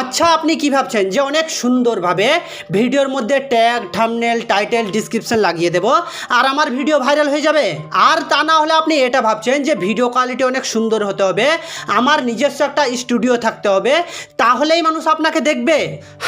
আচ্ছা আপনি কি ভাবছেন যে অনেক সুন্দরভাবে ভিডিওর মধ্যে ট্যাগ থামনেল টাইটেল ডিসক্রিপশন লাগিয়ে দেব আর আমার ভিডিও ভাইরাল হয়ে যাবে? আর তা না হলে আপনি এটা ভাবছেন যে ভিডিও কোয়ালিটি অনেক সুন্দর হতে হবে, আমার নিজস্ব একটা স্টুডিও থাকতে হবে, তাহলেই মানুষ আপনাকে দেখবে।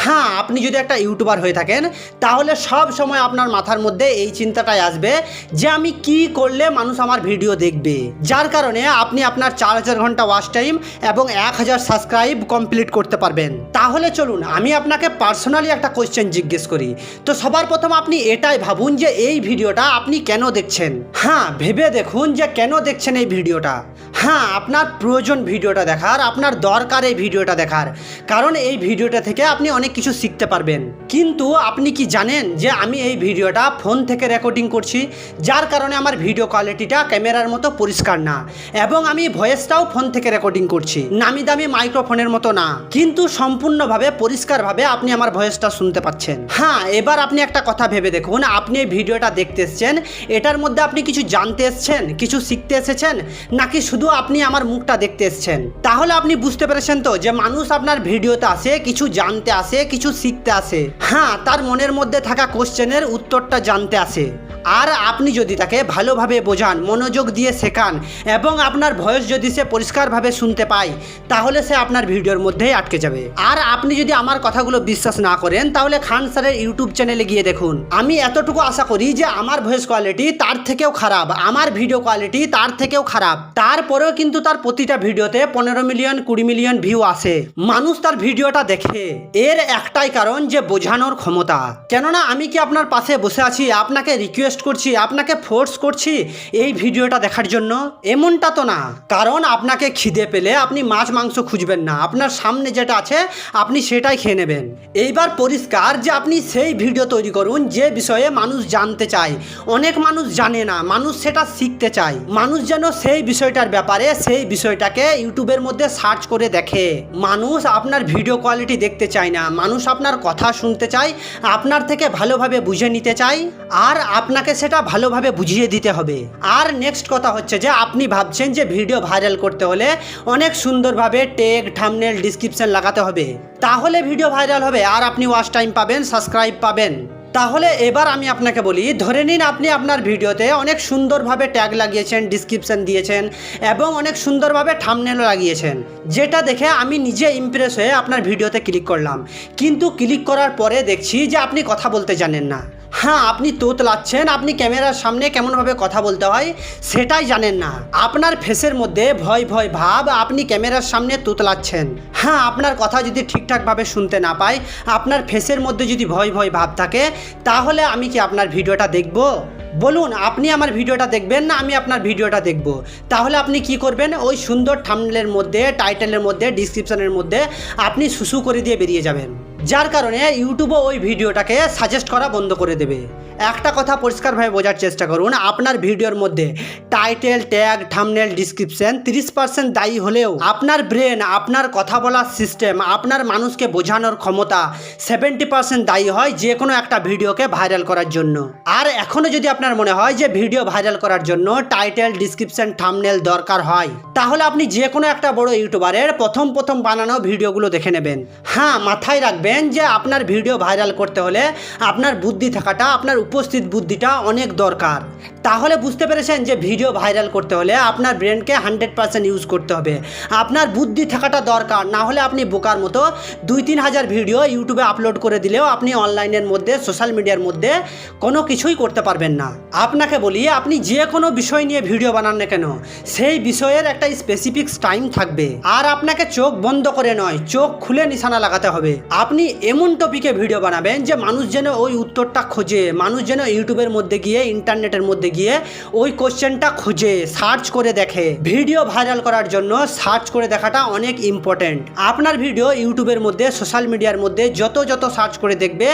হ্যাঁ আপনি যদি একটা ইউটিউবার হয়ে থাকেন, তাহলে সব সময় আপনার মাথার মধ্যে এই চিন্তাটাই আসবে যে আমি কি করলে মানুষ আমার ভিডিও দেখবে। যার কারণে আপনি আপনার চার হাজার ঘণ্টা ওয়াচ টাইম এবং এক হাজার সাবস্ক্রাইব কমপ্লিট করতে পারবেন। তাহলে চলুন, আমি আপনাকে পার্সোনালি একটা কোয়েশ্চেন জিজ্ঞেস করি। তো সবার প্রথম আপনি এটাই ভাবুন যে এই ভিডিওটা আপনি কেন দেখছেন? হ্যাঁ ভেবে দেখুন যে কেন দেখছেন এই ভিডিওটা। হ্যাঁ আপনার প্রয়োজন ভিডিওটা দেখার, আপনার দরকার এই ভিডিওটা দেখার। কারণ এই ভিডিওটা থেকে আপনি অনেক কিছু শিখতে পারবেন। কিন্তু আপনি কি জানেন যে আমি এই ভিডিওটা ফোন থেকে রেকর্ডিং করছি, যার কারণে আমার ভিডিও কোয়ালিটিটা ক্যামেরার মতো পরিষ্কার না। এবং আমি ভয়েসটাও ফোন থেকে রেকর্ডিং করছি। নামি দামি মাইক্রোফোনের মতো না। কিন্তু সম্পূর্ণভাবে, পরিষ্কারভাবে আপনি আমার ভয়েসটা শুনতে পাচ্ছেন। হ্যাঁ এবার আপনি একটা কথা ভেবে দেখুন। আপনি এই ভিডিওটা দেখতে এসছেন। এটার মধ্যে আপনি কিছু জানতে এসছেন? কিছু শিখতে এসেছেন? নাকি শুধু আপনি আমার মুখটা দেখতে এসছেন? তাহলে আপনি বুঝতে পেরেছেন তো যে মানুষ আপনার ভিডিওতে আসে, কিছু জানতে আসে, কিছু শিখতে আসে। হ্যাঁ তার মনের মধ্যে থাকা কোশ্চেনের উত্তরটা জানতে আসে। আর আপনি যদি তাকে ভালোভাবে বোঝান, মনোযোগ দিয়ে শেখান এবং আপনার ভয়েস যদি সে পরিষ্কারভাবে শুনতে পায়, তাহলে সে আপনার ভিডিওর মধ্যেই আটকে যাবে। আর আপনি যদি আমার কথাগুলো বিশ্বাস না করেন, তাহলে খান স্যারের ইউটিউব চ্যানেলে গিয়ে দেখুন। আমি এতটুকু আশা করি যে আমার ভয়েস কোয়ালিটি তার থেকেও খারাপ, আমার ভিডিও কোয়ালিটি তার থেকেও খারাপ। তারপরেও কিন্তু তার প্রতিটা ভিডিওতে পনেরো মিলিয়ন, কুড়ি মিলিয়ন ভিউ আসে। মানুষ তার ভিডিওটা দেখে। এর একটাই কারণ যে বোঝানোর ক্ষমতা। কেননা আমি কি আপনার পাশে বসে আছি? আপনাকে রিকোয়েস্ট করছি, আপনাকে ফোর্স করছি এই ভিডিওটা দেখার জন্য। এমনটা তো না। কারণ আপনাকে খিদে পেলে আপনি মাছ, মাংস খুঁজবেন না। আপনার সামনে যেটা আছে, আপনি সেটাই খেয়ে নেবেন। এইবার পরিষ্কার যে আপনি সেই ভিডিও তৈরি করুন যে বিষয়ে মানুষ জানতে চায়। অনেক মানুষ জানে না, মানুষ সেটা শিখতে চায়। মানুষ যেন সেই বিষয়টার ব্যাপারে সেই বিষয়টাকে ইউটিউবের মধ্যে সার্চ করে দেখে। মানুষ আপনার ভিডিও কোয়ালিটি দেখতে চায় না। মানুষ আপনার কথা শুনতে চায়, আপনার থেকে ভালোভাবে বুঝে নিতে চায়। আর আপনাকে সেটা ভালোভাবে বুঝিয়ে দিতে হবে। আর নেক্সট কথা হচ্ছে যে, আপনি ভাবছেন যে ভিডিও ভাইরাল করতে হলে অনেক সুন্দরভাবে টেক থামনেল ডিসক্রিপশন লাগাতে হবে। তাহলে ভিডিও ভাইরাল হবে আর আপনি ওয়াচ টাইম পাবেন সাবস্ক্রাইব পাবেন। তাহলে এবার আমি আপনাকে বলি, ধরে নিন আপনি আপনার ভিডিওতে অনেক সুন্দরভাবে ট্যাগ লাগিয়েছেন ডিসক্রিপশন দিয়েছেন এবং অনেক সুন্দরভাবে থামনেলও লাগিয়েছেন। যেটা দেখে আমি নিজে ইমপ্রেস হয়ে আপনার ভিডিওতে ক্লিক করলাম। কিন্তু ক্লিক করার পরে দেখছি যে আপনি কথা বলতে জানেন না। হ্যাঁ আপনি তোতলাচ্ছেন আপনি ক্যামেরার সামনে কেমনভাবে কথা বলতে হয় সেটাই জানেন না। আপনার ফেসের মধ্যে ভয় ভয় ভাব, আপনি ক্যামেরার সামনে তোতলাচ্ছেন হ্যাঁ আপনার কথা যদি ঠিকঠাকভাবে শুনতে না পাই, আপনার ফেসের মধ্যে যদি ভয় ভয় ভাব থাকে, তাহলে আমি কি আপনার ভিডিওটা দেখব? বলুন, আপনি আমার ভিডিওটা দেখবেন না আমি আপনার ভিডিওটা দেখব? তাহলে আপনি কি করবেন? ওই সুন্দর থামনেলের মধ্যে টাইটেলের মধ্যে ডিসক্রিপশনের মধ্যে আপনি সুসু করে দিয়ে বেরিয়ে যাবেন। যার কারণে ইউটিউবও ওই ভিডিওটাকে সাজেস্ট করা বন্ধ করে দেবে। একটা কথা পরিষ্কারভাবে বোঝার চেষ্টা করুন, আপনার ভিডিওর মধ্যে টাইটেল ট্যাগ থামনেল ডিসক্রিপশন তিরিশ পার্সেন্ট দায়ী হলেও আপনার ব্রেন আপনার কথা বলার সিস্টেম আপনার মানুষকে বোঝানোর ক্ষমতা সেভেন্টি পার্সেন্ট দায়ী হয় যে কোনো একটা ভিডিওকে ভাইরাল করার জন্য। আর এখনও যদি আপনার মনে হয় যে ভিডিও ভাইরাল করার জন্য টাইটেল ডিসক্রিপশন থামনেল দরকার হয়, তাহলে আপনি যে কোনো একটা বড় ইউটিউবারের প্রথম প্রথম বানানো ভিডিওগুলো দেখে নেবেন। হ্যাঁ মাথায় রাখবেন যে আপনার ভিডিও ভাইরাল করতে হলে আপনার বুদ্ধি থাকাটা, আপনার উপস্থিত বুদ্ধিটা অনেক দরকার। তাহলে বুঝতে পেরেছেন যে ভিডিও ভাইরাল করতে হলে আপনার ব্রেনকে হান্ড্রেড পার্সেন্ট ইউজ করতে হবে। আপনার বুদ্ধি থাকাটা দরকার, না হলে আপনি বোকার মতো দুই তিন হাজার ভিডিও ইউটিউবে আপলোড করে দিলেও আপনি অনলাইনের মধ্যে সোশ্যাল মিডিয়ার মধ্যে কোনো কিছুই করতে পারবেন না। আপনাকে বলি, আপনি যে কোনো বিষয় নিয়ে ভিডিও বানান না কেন, সেই বিষয়ের একটা স্পেসিফিক টাইম থাকবে। আর আপনাকে চোখ বন্ধ করে নয়, চোখ খুলে নিশানা লাগাতে হবে। আপনি এমন টপিকে ভিডিও বানাবেন যে মানুষ যেন ওই উত্তরটা খোঁজে, মানুষ যেন ইউটিউবের মধ্যে গিয়ে ইন্টারনেটের মধ্যে গিয়ে ওই কোশ্চেনটা খোঁজে সার্চ করে দেখে। ভিডিও ভাইরাল করার জন্য সার্চ করে দেখাটা অনেক ইম্পর্টেন্ট আপনার ভিডিও ইউটিউবের মধ্যে সোশ্যাল মিডিয়ার মধ্যে যত যত সার্চ করে দেখবে,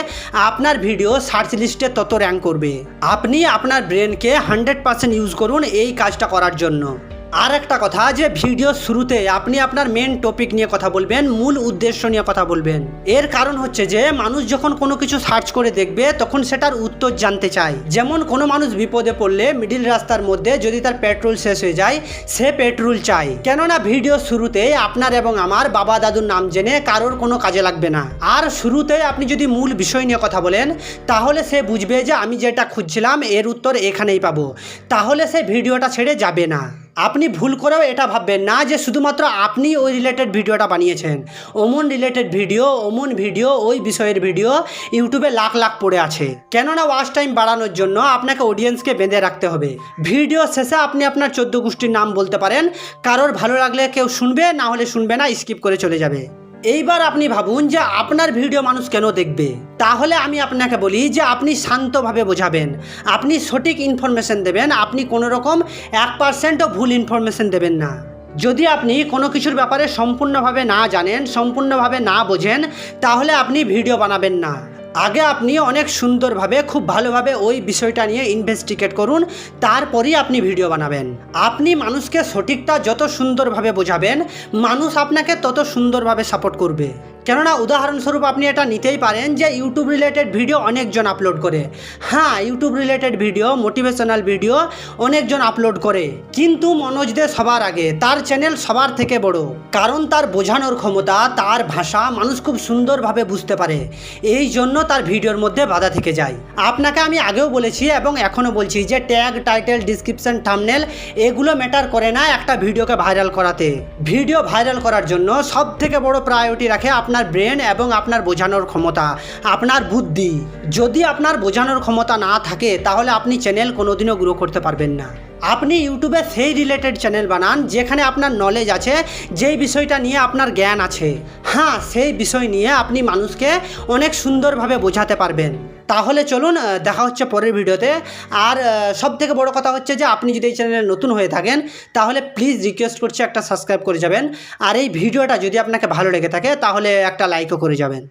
আপনার ভিডিও সার্চ লিস্টে তত র্যাঙ্ক করবে। আপনি আপনার ব্রেনকে হান্ড্রেড পার্সেন্ট ইউজ করুন এই কাজটা করার জন্য। আর একটা কথা, যে ভিডিও শুরুতে আপনি আপনার মেন টপিক নিয়ে কথা বলবেন, মূল উদ্দেশ্য নিয়ে কথা বলবেন। এর কারণ হচ্ছে যে, মানুষ যখন কোনো কিছু সার্চ করে দেখবে, তখন সেটার উত্তর জানতে চায়। যেমন কোনো মানুষ বিপদে পড়লে মিডিল রাস্তার মধ্যে যদি তার পেট্রোল শেষ হয়ে যায়, সে পেট্রোল চাই কেননা ভিডিও শুরুতে আপনার এবং আমার বাবা দাদুর নাম জেনে কারোর কোনো কাজে লাগবে না। আর শুরুতে আপনি যদি মূল বিষয় নিয়ে কথা বলেন, তাহলে সে বুঝবে যে, আমি যেটা খুঁজছিলাম, এর উত্তর এখানেই পাবো। তাহলে সে ভিডিওটা ছেড়ে যাবে না। আপনি ভুল করেও এটা ভাববেন না যে শুধুমাত্র আপনি ওই রিলেটেড ভিডিওটা বানিয়েছেন। ওমন রিলেটেড ভিডিও, ওমন ভিডিও, ওই বিষয়ের ভিডিও ইউটিউবে লাখ লাখ পড়ে আছে। কেননা ওয়াচ টাইম বাড়ানোর জন্য আপনাকে অডিয়েন্সকে বেঁধে রাখতে হবে। ভিডিও শেষে আপনি আপনার চোদ্দ গোষ্ঠীর নাম বলতে পারেন। কারোর ভালো লাগলে কেউ শুনবে, না হলে শুনবে না স্কিপ করে চলে যাবে। এইবার আপনি ভাবুন যে আপনার ভিডিও মানুষ কেন দেখবে? তাহলে আমি আপনাকে বলি যে আপনি শান্তভাবে বোঝাবেন। আপনি সঠিক ইনফরমেশন দেবেন, আপনি কোনো রকম এক পার্সেন্টও ভুল ইনফরমেশন দেবেন না। যদি আপনি কোনো কিছুর ব্যাপারে সম্পূর্ণভাবে না জানেন, সম্পূর্ণভাবে না বোঝেন, তাহলে আপনি ভিডিও বানাবেন না। আগে আপনি অনেক সুন্দরভাবে, খুব ভালোভাবে ওই বিষয়টা নিয়ে ইনভেস্টিগেট করুন, তারপরেই আপনি ভিডিও বানাবেন। আপনি মানুষকে সঠিকটা যত সুন্দরভাবে বোঝাবেন, মানুষ আপনাকে তত সুন্দরভাবে সাপোর্ট করবে। কেননা উদাহরণস্বরূপ আপনি এটা নিতেই পারেন যে ইউটিউব রিলেটেড ভিডিও অনেকজন আপলোড করে। হ্যাঁ YouTube related video motivational video অনেকজন আপলোড করে। কিন্তু মনোজ দে সবার আগে, তার চ্যানেল সবার থেকে বড়। কারণ তার বোঝানোর ক্ষমতা, তার ভাষা মানুষ খুব সুন্দরভাবে বুঝতে পারে। এই জন্য তার ভিডিওর মধ্যে বাধা থেকে যায়। আপনাকে আমি আগেও বলেছি এবং এখনও বলছি যে ট্যাগ টাইটেল ডিসক্রিপশন থামনেল এগুলো ম্যাটার করে না একটা ভিডিওকে ভাইরাল করাতে। ভিডিও ভাইরাল করার জন্য সব থেকে বড় প্রায়োরিটি রাখে আপনার ব্রেন এবং আপনার বোঝানোর ক্ষমতা, আপনার বুদ্ধি। যদি আপনার বোঝানোর ক্ষমতা না থাকে, তাহলে আপনি চ্যানেল কোনোদিনও গ্রো করতে পারবেন না। আপনি ইউটিউবে সেই রিলেটেড চ্যানেল বানান, যেখানে আপনার নলেজ আছে, যেই বিষয়টা নিয়ে আপনার জ্ঞান আছে। হ্যাঁ সেই বিষয় নিয়ে আপনি মানুষকে অনেক সুন্দরভাবে বোঝাতে পারবেন। তাহলে চলুন দেখা হচ্ছে পরের ভিডিওতে। আর সব থেকে বড় কথা হচ্ছে যে, আপনি যদি এই চ্যানেলে নতুন হয়ে থাকেন, তাহলে প্লিজ রিকোয়েস্ট করছি একটা সাবস্ক্রাইব করে যাবেন। আর এই ভিডিওটা যদি আপনাকে ভালো লেগে থাকে, তাহলে একটা লাইকও করে যাবেন।